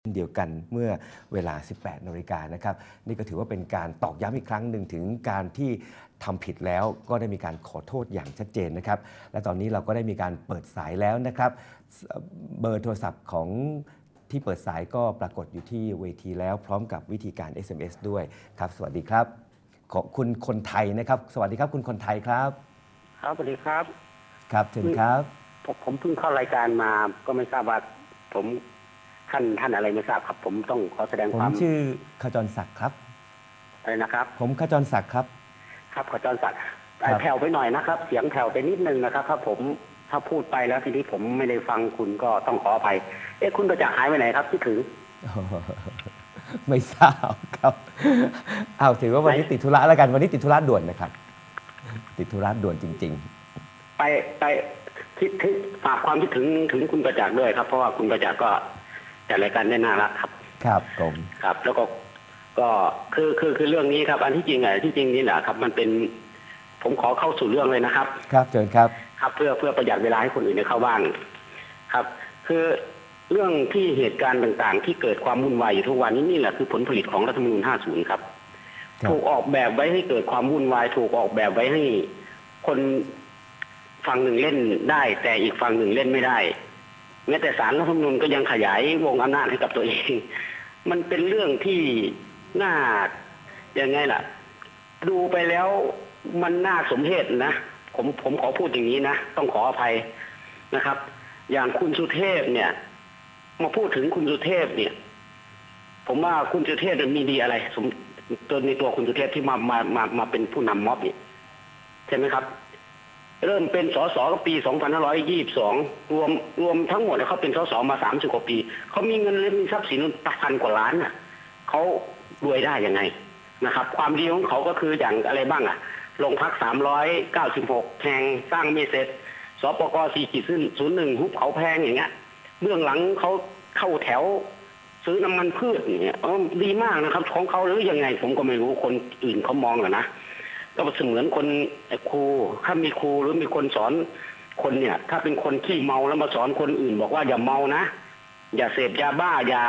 เช่นเดียวกันเมื่อเวลา 18นาฬิกานะครับ นี่ก็ถือว่าเป็นการตอกย้ำอีกครั้งหนึ่งถึงการที่ทำผิดแล้วก็ได้มีการขอโทษอย่างชัดเจนนะครับ และตอนนี้เราก็ได้มีการเปิดสายแล้วนะครับ เบอร์โทรศัพท์ของที่เปิดสายก็ปรากฏอยู่ที่เวทีแล้ว พร้อมกับวิธีการ SMS ด้วยครับ สวัสดีครับ ขอบคุณคนไทยนะครับ สวัสดีครับคุณคนไทยครับ ครับสวัสดีครับ ครับเชิญครับ ผมผมเพิ่งเข้ารายการมาก็ไม่ทราบว่าผม ท่านท่านอะไรไม่ทราบครับ ผมต้องขอแสดงผมความชื่อขจรศักดิ์ครับ อะไรนะครับ ผมขจรศักดิ์ครับ ครับขอจรสัตว์ครับ แผ่วไปหน่อยนะครับ เสียงแผ่วไปนิดนึงนะครับ ถ้าผมถ้าพูดไปแล้วทีนี้ผมไม่ได้ฟังคุณก็ต้องขออภัย เอ๊ะคุณประจักษ์หายไปไหนครับคิดถึง ไม่ทราบครับเอาถือว่าวันนี้ติดธุระแล้วกันวันนี้ติดธุระด่วนนะครับ ติดธุระด่วนจริง ไปไปคิดถึงฝากความคิดถึงถึงคุณประจักษ์ด้วยครับ เพราะว่าคุณประจักษ์ก็ จัดรายการได้น่ารักครับๆครับผมครับ แล้วก็ก็คือคือคือเรื่องนี้ครับ อันที่จริงอะที่จริงนี่แหละครับ มันเป็น ผมขอเข้าสู่เรื่องเลยนะครับ ครับเชิญครับ ครับเพื่อเพื่อประหยัดเวลาให้คนอื่นได้เข้าบ้านครับ คือเรื่องที่เหตุการณ์ต่างๆ ที่เกิดความวุ่นวายอยู่ทุกวันนี้นี่แหละคือผลผลิตของรัฐธรรมนูญ 50 ครับครับถูกออกแบบไว้ให้เกิดความวุ่นวาย ถูกออกแบบไว้ให้คนฝั่งหนึ่งเล่นได้ แต่อีกฝั่งหนึ่งเล่นไม่ได้ แม้แต่สารรัฐธรรมนูญก็ยังขยายวงอำนาจให้กับตัวเอง มันเป็นเรื่องที่น่ายังไงล่ะ ดูไปแล้วมันน่าสมเพชนะผมผมขอพูดอย่างนี้นะ ต้องขออภัยนะครับ อย่างคุณสุเทพเนี่ย มาพูดถึงคุณสุเทพเนี่ย ผมว่าคุณสุเทพมีดีอะไรสมตัวในตัวคุณสุเทพที่มามามามาเป็นผู้นำม็อบเนี่ยใช่ไหมครับ เริ่มเป็นสสก็ปี 2522 รวมรวมทั้งหมดเนี่ยเขาเป็นสสมา 30 กว่าปี เขามีเงินและมีทรัพย์สินพันกว่าล้านน่ะเขารวยได้ยังไงนะครับ ความดีของเขาก็คืออย่างอะไรบ้างอะโรงพัก 396 แพงสร้างไม่เสร็จสปก4ขีดศูนย์หนึ่งหุบเขาแพงอย่างเงี้ยเบื้องหลังเขาเข้าแถว ซื้อน้ำมันพืชอย่างเงี้ยเออดีมากนะครับ ของเขาหรือยังไง ผมก็ไม่รู้คนอื่นเขามองหรอนะ ก็เสมือนคนไอ้ครูถ้ามีครูหรือมีคนสอนคนเนี่ย ถ้าเป็นคนขี้เมาแล้วมาสอนคนอื่น บอกว่าอย่าเมานะอย่าเสพยาบ้าอย่า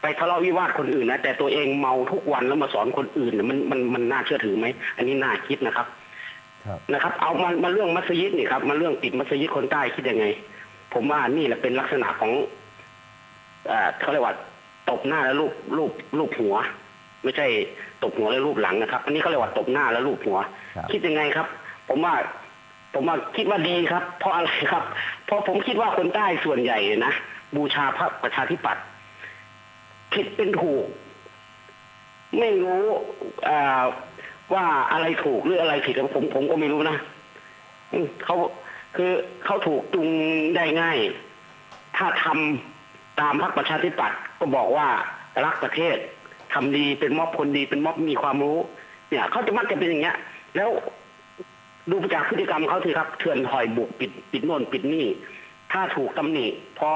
ไปทะเลาะวิวาทคนอื่นนะแต่ตัวเองเมาทุกวันแล้วมาสอนคนอื่นเนี่ยมันมันมันน่าเชื่อถือไหมอันนี้น่าคิดนะครับครับนะครับ เอามามาเรื่องมัสยิดนี่ครับมาเรื่องติดมัสยิดคนใต้คิดยังไง ผมว่านี่แหละเป็นลักษณะของเอ่อเขาเรียกว่าตบหน้าแล้วลูบลูบลูบหัว ไม่ใช่ตบหัวแล้วลูบหลังนะครับ อันนี้เขาเรียกว่าตบหน้าแล้วลูบหัวครับคิดยังไงครับ ผมว่า ผมว่าคิดว่าดีครับ เพราะอะไรครับ เพราะผมคิดว่าคนใต้ส่วนใหญ่นะบูชาพระประชาธิปัตย์ผิดเป็นถูก ไม่รู้อ่าว่าอะไรถูกหรืออะไรผิดผมผมก็ไม่รู้นะอืมเขาคือเขาถูกจูงได้ง่าย ถ้าทำตามพรรคประชาธิปัตย์ก็บอกว่ารักประเทศ ทำดีเป็นม็อบคนดีเป็นม็อบมีความรู้ เนี่ยเขาจะมักจะเป็นอย่างเงี้ย แล้วดูจากพฤติกรรมเขาสิครับเถื่อนถอยบุกปิดปิดโน่นปิดนี่ ถ้าถูกตำหนิพอ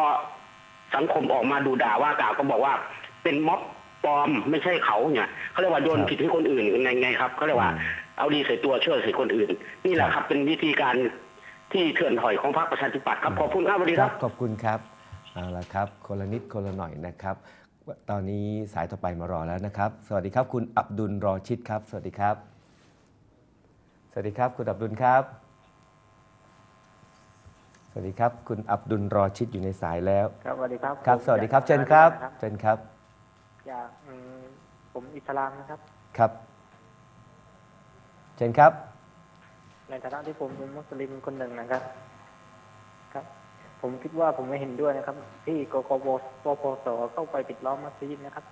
สังคมออกมาดูด่าว่ากล่าวก็บอกว่า เป็นม็อบปลอมไม่ใช่เขาเนี่ยเขาเรียกว่าโยนครับผิดให้คนอื่นไงไงครับเขาเรียกว่าอืมเอาดีใส่ตัวช่วยใส่คนอื่น นี่แหละคครัรับบเป็นวิธีการที่เถื่อนถอยของพรรคประชาธิปัตย์ครับขอบคุณครับสวัสดีคครัรับบขอบคุณครับเอาละครับคนละนิดคนละหน่อยนะครับ ตอนนี้สายต่อไปมารอแล้วนะครับ สวัสดีครับ คุณอับดุลรอชิดครับ สวัสดีครับ สวัสดีครับ คุณอับดุลครับ สวัสดีครับ คุณอับดุลรอชิดอยู่ในสายแล้ว ครับสวัสดีครับครับผมสวัสดีครับอยากเชิญครับนะเชิญครับ อยากอืมผมอิสลามนะครับ ครับ เชิญครับ ในฐานะที่ผมเป็นมุสลิมคนหนึ่งนะครับ ครับ ผมคิดว่าผมไม่เห็นด้วยนะครับ ที่กกบปปสเข้าไปปิดล้อมมัสยิดนะครับ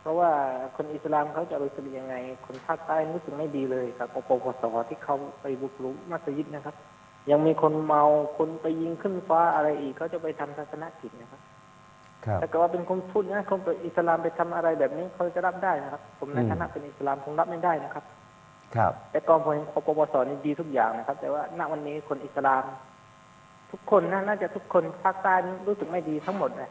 เพราะว่าคนอิสลามเขาจะรู้สึกยังไง คนภาคใต้รู้สึกไม่ดีเลยกับกปปสที่เขาไปบุกรุกมัสยิดนะครับ ยังมีคนเมาคนไปยิงขึ้นฟ้าอะไรอีกเขาจะไปทำศาสนกิจนะครับครับถ้าเกิดว่าเป็นคนพูดนะคนเป็นอิสลามไปทำอะไรแบบนี้เขาจะรับได้นะครับ ผมในอืมฐานะเป็นอิสลามผมรับไม่ได้นะครับ ครับ แต่ก่อนผมเห็นปปสนี่ดีทุกอย่างนะครับ แต่ว่าณวันนี้คนอิสลาม ทุกคนนะน่าจะทุกคนภาคใต้นี่รู้สึกไม่ดีทั้งหมดเลย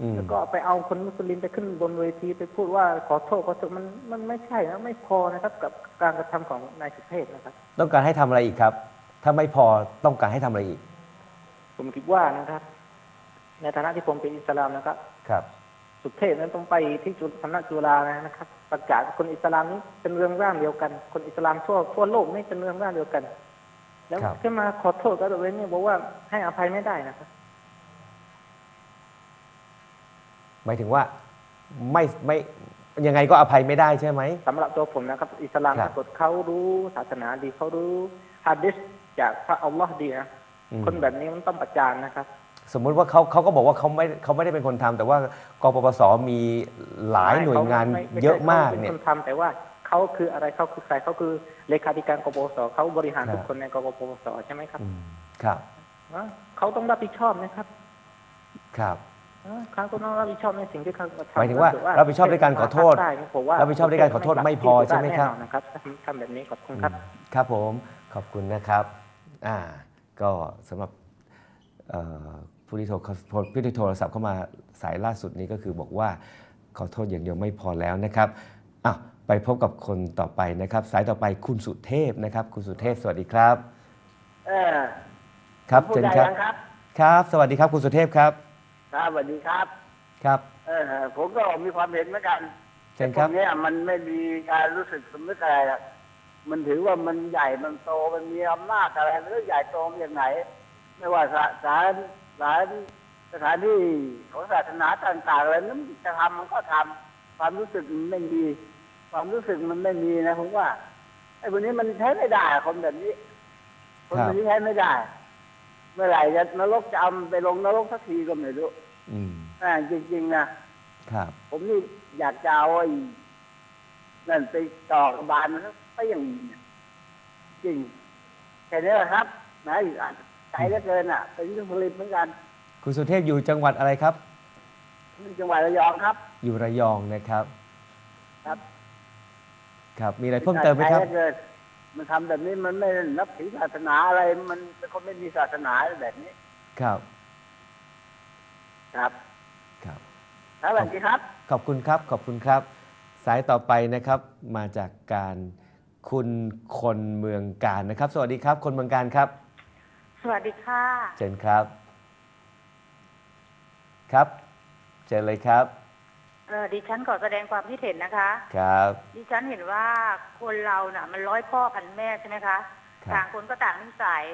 อืมแล้วก็ไปเอาคนมุสลิมไปขึ้นบนเวทีไปพูดว่าขอโทษขอโทษมันมันไม่ใช่นะไม่พอนะครับ กับการกระทำของนายสุเทพนะครับ ต้องการให้ทำอะไรอีกครับ ถ้าไม่พอต้องการให้ทำอะไรอีก ผมคิดว่านะครับ ในฐานะที่ผมเป็นอิสลามนะครับ ครับ สุสุเทพนั้นต้องไปที่จุสำนักจุฬานะครับ ประกาศคนอิสลามนี้เป็นเรื่องร่างเดียวกัน คนอิสลามทั่วทั่วโลกนี่เป็นเรื่องร่างเดียวกัน แล้วครับขึ้นมาขอโทษก็เลยเนี่ยบอกว่าให้อภัยไม่ได้นะครับหมายถึงว่าไม่ไม่ยังไงก็อภัยไม่ได้ใช่ไหมสำหรับตัวผมนะครับ อิสลามครับถ้าเกิดเขารู้ศาสนาดีเขารู้ฮะดิษจากพระอัลลอฮ์ดีนะอืมคนแบบนี้มันต้องประจานนะครับ สมมุติว่าเขาเขาก็บอกว่าเขาไม่เขาไม่ได้เป็นคนทำแต่ว่ากปปสมีหลายหน่วยงานไม่ไม่เยอะมากใช่เนี่ยขเป็นคนทำแต่ว่า เขาคืออะไรเขาคือใครเขาคือเลขาธิการกปปสเขาบริหารครับทุกคนในกปปสใช่ไหมครับอืมครับนะเขาต้องรับผิดชอบนะครับ ครับนะเขาต้องรับผิดชอบในสิ่งที่เขาทำหมายถึงว่าถ้เกิดรับผิดชอบด้วยการขอโทษได้ผมว่ารับผิดชอบด้วยการขอโทษไม่พอใช่ไหมครับแน่นอนนะครับถ้าทำแบบนี้ขอบคุณครับ ครับผมขอบคุณนะครับอ่าก็สำหรับเอ่อผู้ที่โทรผู้ที่โทรศัพท์เข้ามาสายล่าสุดนี้ก็คือบอกว่าขอโทษอย่างเดียวไม่พอแล้วนะครับอะ ไปพบกับคนต่อไปนะครับ สายต่อไปคุณสุเทพนะครับ คุณสุเทพสวัสดีครับ เออครับพูดเชิญได้ครับยังครับ ครับ สวัสดีครับ คุณสุเทพครับ ครับสวัสดีครับ ครับเออผมก็มีความเห็นเหมือนกันเชิญครับแต่พวกเนี้ยมันไม่มีการรู้สึกสำนึกอะไรหรอกมันถือว่ามันใหญ่มันโตมันมีอำนาจอะไรไม่รู้ใหญ่โตมาอย่างไหน ไม่ว่าศาศาลศาลสถานที่ของศาสนาต่างๆอะไรนั้นจะทำมันก็ทำความรู้สึกมันไม่มี ความรู้สึกมันไม่มีนะผมว่าไอ้พวกนี้มันใช้ไม่ได้คนแบบนี้ คนแบบนี้ใช้ไม่ได้ เมื่อไหร่จะนรกจะเอามันไปลงนรกสักทีก็ไม่รู้ อืมอ่าจริงๆนะครับ ผมนี่อยากจะเอาไอ้นั่นไปต่อกระบาลนะครับไปอย่างนี้เนี่ยจริงแค่นี้แหละครับนะอีกอันใจเหลือเกินอะเป็นผู้ผลิตเหมือนกัน คุณสุเทพอยู่จังหวัดอะไรครับที่จังหวัดระยองครับ อยู่ระยองนะครับ ครับ ครับ มีอะไรเพิ่มเติมไหมครับใจเหลือเกินมันทำแบบนี้มันไม่นับถือศาสนาอะไร มันเป็นคนไม่มีศาสนาแบบนี้ ครับ ครับ ครับแล้วสวัสดีครับ ขอบคุณครับ ขอบคุณครับ สายต่อไปนะครับ มาจากการคุณคนเมืองการนะครับ สวัสดีครับ คนเมืองการครับ สวัสดีค่ะ เชิญครับ ครับ เชิญเลยครับ เออดิฉันขอแสดงความคิดเห็นนะคะ ครับ ดิฉันเห็นว่าคนเราน่ะ มันร้อยพ่อพันแม่ใช่ไหมคะครับ ต่างคนก็ต่างนิสัย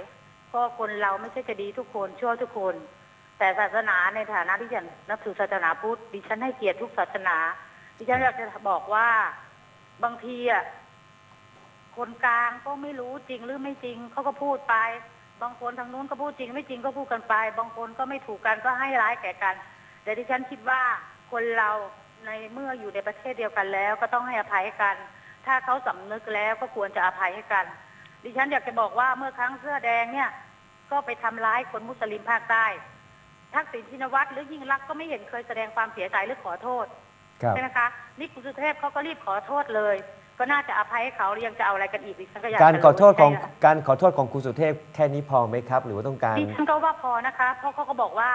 ก็คนเราไม่ใช่จะดีทุกคนชั่วทุกคน แต่ศาสนาในฐานะที่ฉันนับถือศาสนาพุทธดิฉันให้เกียรติทุกศาสนา ดิฉันอยากจะบอกว่าบางทีอะคนกลางก็ไม่รู้จริงหรือไม่จริงเขาก็พูดไป บางคนทางนู้นก็พูดจริง ไม่จริงก็พูดกันไป บางคนก็ไม่ถูกกันก็ให้ร้ายแก่กัน แต่ดิฉันคิดว่าคนเรา ในเมื่ออยู่ในประเทศเดียวกันแล้ว ก็ต้องให้อภัยกัน ถ้าเขาสำนึกแล้วก็ควรจะอภัยให้กัน ดิฉันอยากจะบอกว่าเมื่อครั้งเสื้อแดงเนี่ย ก็ไปทำร้ายคนมุสลิมภาคใต้ทักษิณชินวัตรหรือยิ่งรักษณ์ก็ไม่เห็นเคยแสดงความเสียใจหรือขอโทษครับใช่ไหมคะนี่คุณสุเทพเขาก็รีบขอโทษเลย ก็น่าจะอภัยให้เขาหรือยังจะเอาอะไรกันอีกดิฉันก็อยากการจะขอโทษของใช่ค่ะการขอโทษของคุณสุเทพแค่นี้พอไหมครับ หรือว่าต้องการดิฉันก็ว่าพอนะคะ เพราะเขาก็บอกว่า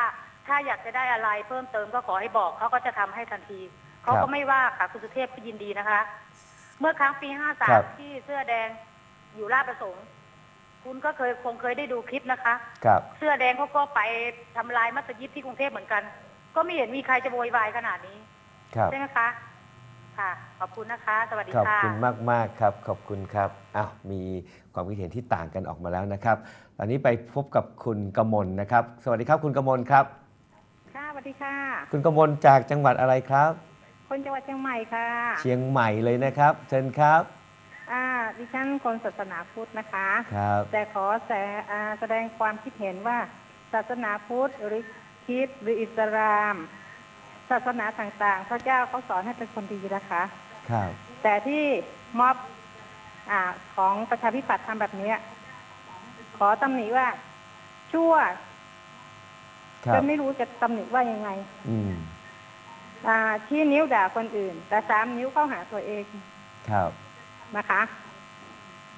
ถ้าอยากจะได้อะไรเพิ่มเติมก็ขอให้บอกเขาก็จะทำให้ทันทีเขาก็ไม่ว่าค่ะคุณสุเทพก็ยินดีนะคะ เมื่อครั้งปีห้าสามที่เสื้อแดงอยู่ราชประสงค์ คุณก็เคยคงเคยได้ดูคลิปนะคะ ครับ เสื้อแดงเขาก็ไปทำลายมัสยิดที่กรุงเทพเหมือนกัน ก็ไม่เห็นมีใครจะโวยวายขนาดนี้ครับ ใช่ไหมคะ ค่ะ ขอบคุณนะคะ สวัสดีขอบค่ะ คุณมากมากๆครับ ขอบคุณครับ อ้าว มีความคิดเห็นที่ต่างกันออกมาแล้วนะครับ ตอนนี้ไปพบกับคุณกมลนะครับ สวัสดีครับคุณกมลครับค่ะส วัสดีค่ะ คุณกมลจากจังหวัดอะไรครับ คนจังหวัดเชียงใหม่ค่ะ เชียงใหม่เลยนะครับ เชิญครับ อ่า ดิฉันคนศาสนาพุทธนะคะ ครับ แต่ขอแสอ่าแสดงความคิดเห็นว่า ศาสนาพุทธหรือคริดหรืออิสลาม ศาสนาต่างๆ พระเจ้าเขาสอนให้เป็นคนดีนะคะ ครับ แต่ที่ม็อบอาของประชาธิปัตย์ทำแบบเนี้ยขอตำหนิว่าชั่วครั จบนไม่รู้จะตำหนิว่ายังไง อืมอ่าชี้นิ้วด่าคนอื่น แต่สามนิ้วเข้าหาตัวเองครับนะคะ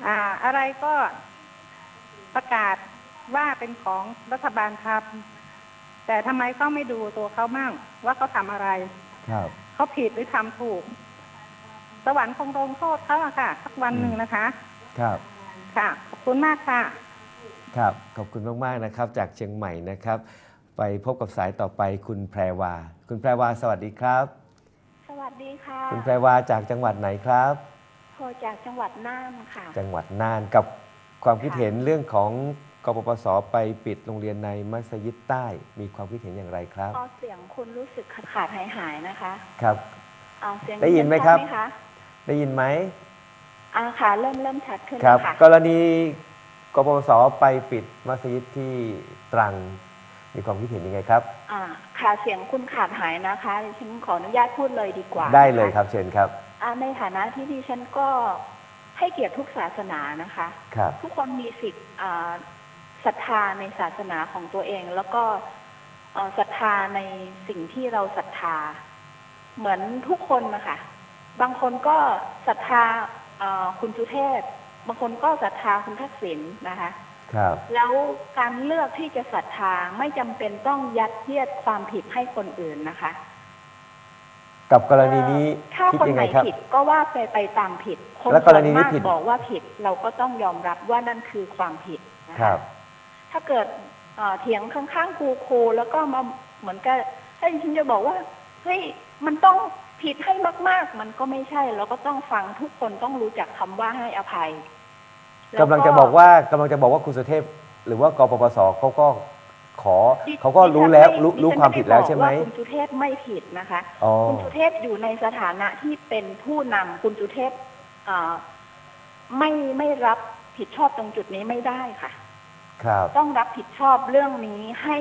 อ่า อะไรก็ประกาศว่าเป็นของรัฐบาลทำแต่ทำไมเขาไม่ดูตัวเขามั่ง ว่าเขาทำอะไร ครับเขาผิดหรือทำถูก สวรรค์คงลงโทษเขาอะค่ะ สักวันหนึ่งนะคะ ครับ ค่ะ ขอบคุณมากค่ะ ครับ ขอบคุณมาก ๆ นะครับ จากเชียงใหม่นะครับ ไปพบกับสายต่อไปคุณแพรวาคุณคุณแพรวาสวัสดีครับ สวัสดีค่ะ คุณแพรวาจากจังหวัดไหนครับโทรจากจังหวัดน่านค่ะ จังหวัดน่านกับความคิดเห็นเรื่องของกปปสไปปิดโรงเรียนในมัสยิดใต้ มีความคิดเห็นอย่างไรครับพอเสียงคุณรู้สึกขาดขาดหายหายๆนะคะ ครับเอาเสียงได้ยินไหมครับชัดคะได้ยินไหมอ่าค่ะเริ่มเริ่มชัดขึ้นครับแล้วค่ะกรณีกปปสไปปิดมัสยิดที่ตรัง มีความคิดเห็นยังไงครับ อ่าค่ะเสียงคุณขาดหายนะคะดิฉันขออนุญาตพูดเลยดีกว่าได้เลยนะะครับเชิญครับ อ่าในฐานะที่ดิฉันก็ให้เกียรติทุกศาสนานะคะ ครับ ทุกคนมีสิทธิ์อ่าศรัทธาในศาสนาของตัวเอง แล้วก็เอ่อศรัทธาในสิ่งที่เราศรัทธา เหมือนทุกคนนะคะบางคนก็ศรัทธาเอ่อคุณสุเทพ บางคนก็ศรัทธาคุณทักษิณนะคะ ครับแล้วการเลือกที่จะศรัทธาไม่จำเป็นต้องยัดเยียดความผิดให้คนอื่นนะคะ กับกรณีนี้ถ้าคิดคนยังไหไงนครับผิดก็ว่าไปไปตามผิดคนแล้วกรณีนี้ส่วมากผิดบอกว่าผิดเราก็ต้องยอมรับว่านั่นคือความผิดนะครัคะบถ้าเกิดเอ่อเถียงข้างๆครูครูแล้วก็มาเหมือนกับถ้าดิฉันจะบอกว่าเฮ้ยมันต้องผิดให้มาก ๆ มันก็ไม่ใช่ เราก็ต้องฟังทุกคนต้องรู้จักคำว่าให้อภัยแว กำลังจะบอกว่ากำลังจะบอกว่าคุณสุเทพ หรือว่ากปปสเขาก็ขอดิเขาก็รู้แล้วดิฉันรู้ดิฉันรู้ความผิดแล้วใช่ไหมด้บอกว่าคุณสุเทพไม่ผิดนะคะ อ๋อ คุณสุเทพอยู่ในสถานะที่เป็นผู้นำคุณสุเทพเอ่อไม่ไม่รับผิดชอบตรงจุดนี้ไม่ได้ค่ะ ครับ ต้องรับผิดชอบเรื่องนี้ให้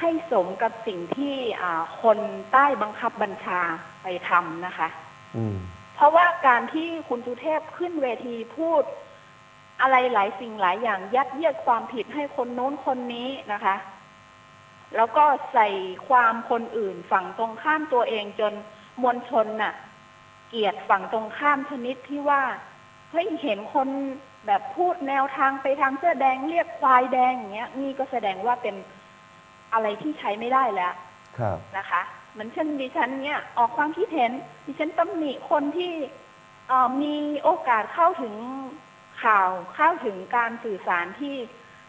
ให้สมกับสิ่งที่อ่าคนใต้บังคับบัญชาไปทำนะคะ อืม เพราะว่าการที่คุณสุเทพขึ้นเวทีพูด อะไรหลายสิ่งหลายอย่าง ยัดเยียดความผิดให้คนโน้นคนนี้นะคะ แล้วก็ใส่ความคนอื่นฝั่งตรงข้ามตัวเองจนมวลชนน่ะ เกลียดฝั่งตรงข้ามชนิดที่ว่าเฮ้ยเห็นคนแบบพูดแนวทางไปทางเสื้อแดงเรียกควายแดงอย่างเงี้ยนี่ก็แสดงว่าเป็นอะไรที่ใช้ไม่ได้แล้วครับนะคะเหมือนเช่นดิฉันเนี่ยออกความคิดเห็นดิฉันตำหนิคนที่เอ่อมีโอกาสเข้าถึง ข่าวเข้าถึงการสื่อสารที่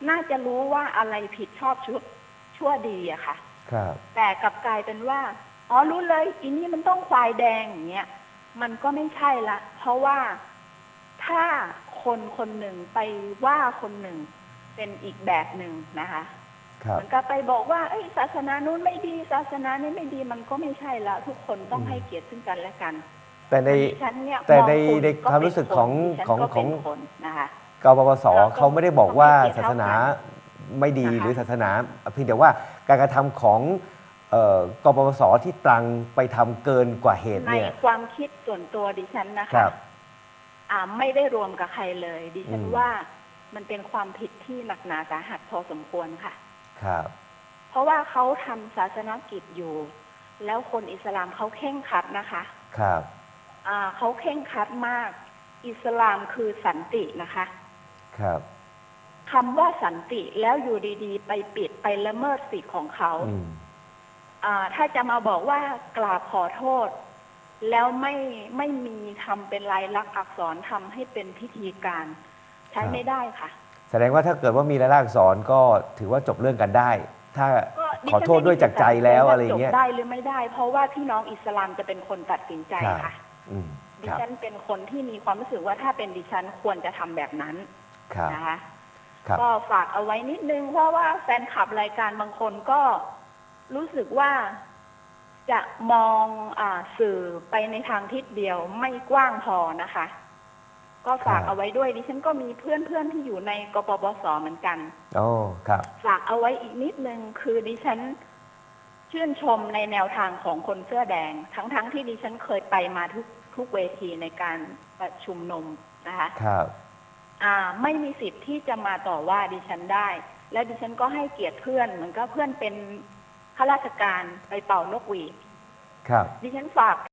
น่าจะรู้ว่าอะไรผิดชอบชั่วชั่วดีอะค่ะ ครับ แต่กลับกลายเป็นว่า อ๋อรู้เลยอีนี่มันต้องควายแดงอย่างเงี้ย มันก็ไม่ใช่ละ เพราะว่าถ้าคนคนหนึ่งไปว่าคนหนึ่งเป็นอีกแบบหนึ่งนะคะครับเหมือนกับไปบอกว่าเอ้ยศาสนานู้นไม่ดีศาสนานี้ไม่ดีมันก็ไม่ใช่ละทุกคนต้องอืมให้เกียรติซึ่งกันและกัน แต่ในดิฉันเนี่ยแต่มองในคุณในก็ความรู้สึกของเป็นของคนของดิฉันก็เป็นคนนะคะ กปปสเราก็เขาไม่ได้บอกว่าต้องให้เกียรติศาสนาเท่ากัไม่ดีนะคะหรือศาสนาเพียงแต่ว่าการกระทำของเอ่อกปปสที่ตรังไปทำเกินกว่าเหตุในเนี่ย ความคิดส่วนตัวดิฉันนะครัคะบ อ่าไม่ได้รวมกับใครเลย ดิฉันอืม ว่ามันเป็นความผิดที่หนักหนาสาหัสพอสมควรค่ะ ครับ เพราะว่าเขาทำศาสนกิจอยู่ แล้วคนอิสลามเขาเข่งครัดนะคะ ครับอ่า เขาเข่งครัดมาก อิสลามคือสันตินะคะ ครับคำว่าสันติแล้วอยู่ดีๆ ไปปิดไปละเมิดสิทธิ์ของเขาอืมอ่าถ้าจะมาบอกว่ากราบขอโทษ แล้วไม่ไม่มีทำเป็นลายลักษณ์อักษรทำให้เป็นพิธีการ ใช้ไม่ได้ค่ะ แสดงว่าถ้าเกิดว่ามีรายลักษณ์อักษรก็ถือว่าจบเรื่องกันได้ ถ้าก็ดิขอฉันโทษด้วยจากใจแล้วอะไรอย่างจเงี้ยบได้หรือไม่ได้ เพราะว่าพี่น้องอิสลามจะเป็นคนตัดสินใจครับค่ะ อืมดิครับฉันเป็นคนที่มีความรู้สึกว่าถ้าเป็นดิฉันควรจะทำแบบนั้นครับนะคะ ครับ ก็ฝากเอาไว้นิดนึงเพราะว่าแฟนคลับรายการบางคนก็รู้สึกว่าจะมองอาสื่อไปในทางทิศเดียวไม่กว้างพอนะคะ ก็ฝากครับ เอาไว้ด้วยดิฉันก็มีเพื่อนๆที่อยู่ในกปปสเหมือนกัน โอ้ครับ ฝากเอาไว้อีกนิดนึงคือดิฉัน ชื่นชมในแนวทางของคนเสื้อแดง ทั้งๆที่ดิฉันเคยไปมาทุกทุกเวทีในการประชุมนุมนะคะครับอ่าไม่มีสิทธิ์ที่จะมาต่อว่าดิฉันได้ และดิฉันก็ให้เกียรติเพื่อนเหมือนกับเพื่อนเป็นข้าราชการไปเป่านกหวีดครับ ดิฉันฝาก